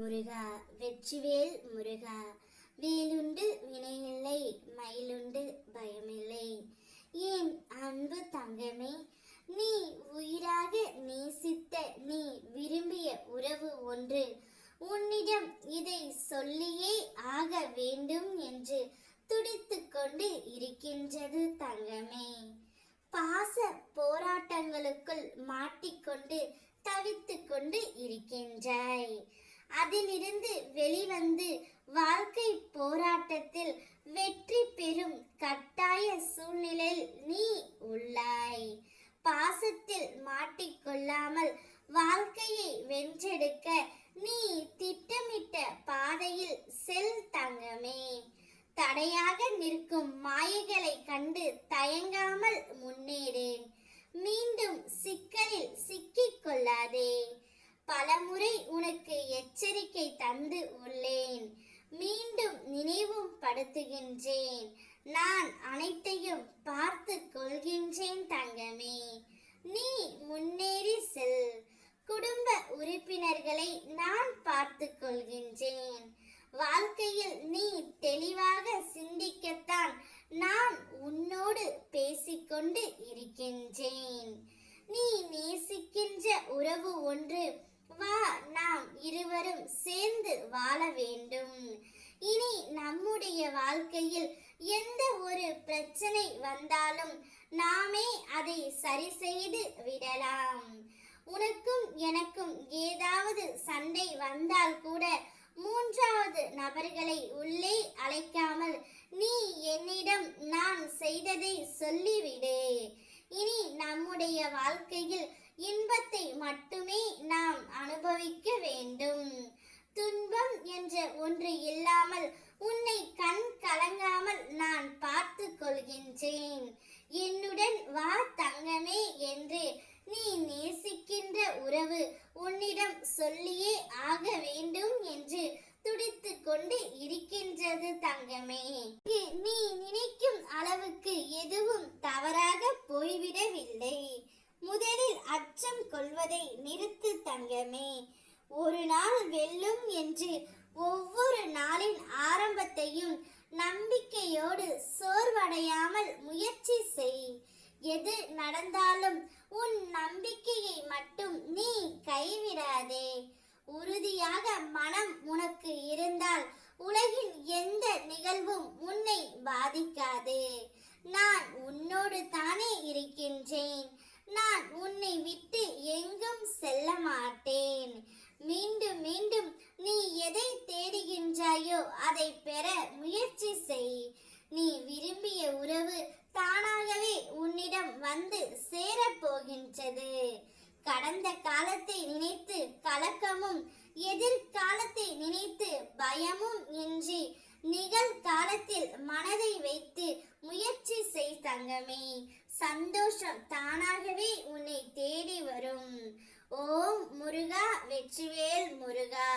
முருகா வெற்றிவேல் முருகா. வேலுண்டு வினையில்லை மயிலுண்டு பயமில்லை. ஏன் அன்பு தங்கமே? நீ உயிராக நேசித்த நீ விரும்பிய உறவு ஒன்று. உன்னிடம் இதை சொல்லியே ஆக வேண்டும் என்று துடித்து கொண்டு இருக்கின்றது தங்கமே. பாச போராட்டங்களுக்குள் மாட்டிக்கொண்டு தவித்துக் கொண்டு இருக்கின்றாய். அதிலிருந்து வெளிவந்து வாழ்க்கை போராட்டத்தில் வெற்றி பெறும் கட்டாய சூழ்நிலையில் நீ உள்ளாய். பாசத்தில் மாட்டிக்கொள்ளாமல் வாழ்க்கையை வென்றெடுக்க நீ திட்டமிட்ட பாதையில் செல் தங்கமே. தடையாக நிற்கும் மாயைகளை கண்டு தயங்காமல் முன்னேறு. மீண்டும் சிக்கலில் சிக்கிக் கொள்ளாதே. பலமுறை உனக்கு நடத்துகின்றேன் படுத்துகின்றேன். நான் அனைத்தையும் பார்த்து கொள்கின்றேன் தங்கமே. நீ முன்னேறி செல். குடும்ப உறுப்பினர்களை நான் பார்த்து கொள்கின்றேன். வாழ்க்கையில் நீ தெளிவாக சிந்திக்கத்தான் நான் உன்னோடு பேசிக்கொண்டு இருக்கின்றேன். நீ நேசிக்கின்ற உறவு ஒன்று. வா நாம் இருவரும் சேர்ந்து வாழ வேண்டும் இனி நம்முடைய வாழ்க்கையில் எந்த ஒரு பிரச்சனை வந்தாலும் நாமே அதை சரி செய்து விடலாம். உனக்கும் எனக்கும் ஏதாவது சண்டை வந்தால் கூட மூன்றாவது நபர்களை உள்ளே அழைக்காமல் நீ என்னிடம் நான் செய்ததை சொல்லிவிடு. இனி நம்முடைய வாழ்க்கையில் இன்பத்தை மட்டுமே நாம் அனுபவி வேண்டும் துன்பம் என்ற ஒன்று இல்லாமல் உன்னை கண் கலங்காமல் நான் பார்த்து என்னுடன் வா தங்கமே என்று நீ நேசிக்கின்ற உறவு உன்னிடம் சொல்லியே ஆக வேண்டும் என்று துடித்து கொண்டு இருக்கின்றது தங்கமே. நீ நினைக்கும் அளவுக்கு எதுவும் தவறாக போய்விடவில்லை. முதலில் அச்சம் கொள்வதை நிறுத்து தங்கமே. ஒரு நாள் வெல்லும் என்று ஒவ்வொரு நாளின் ஆரம்பத்தையும் நம்பிக்கையோடு சோ அடையாமல் முயற்சி செய். எது நடந்தாலும் உன் நம்பிக்கையை மட்டும் நீ கைவிடாதே. உறுதியாக மனம் உனக்கு இருந்தால் உலகின் எந்த நிகழ்வும் உன்னை பாதிக்காது. நான் உன்னோடு தானே இருக்கின்றேன். நான் உன்னை விட்டு எங்கும் செல்ல மாட்டேன். மீண்டும் மீண்டும் நீ எதை தேடுகின்றாயோ அதை பெற முயற்சி செய் நீ விரும்பிய உறவு தானாகவே உன்னிடம் வந்து சேரப்போகின்றது கடந்த காலத்தை நினைத்து கலக்கமும் எதிர்காலத்தை நினைத்து பயமும் இன்றி நிகழ்காலத்தில் மனதை வைத்து முயற்சி செய் தங்கமே. சந்தோஷம் தானாகவே உன்னை தேடி வரும். ஓம் முருகா வெற்றிவேல் முருகா.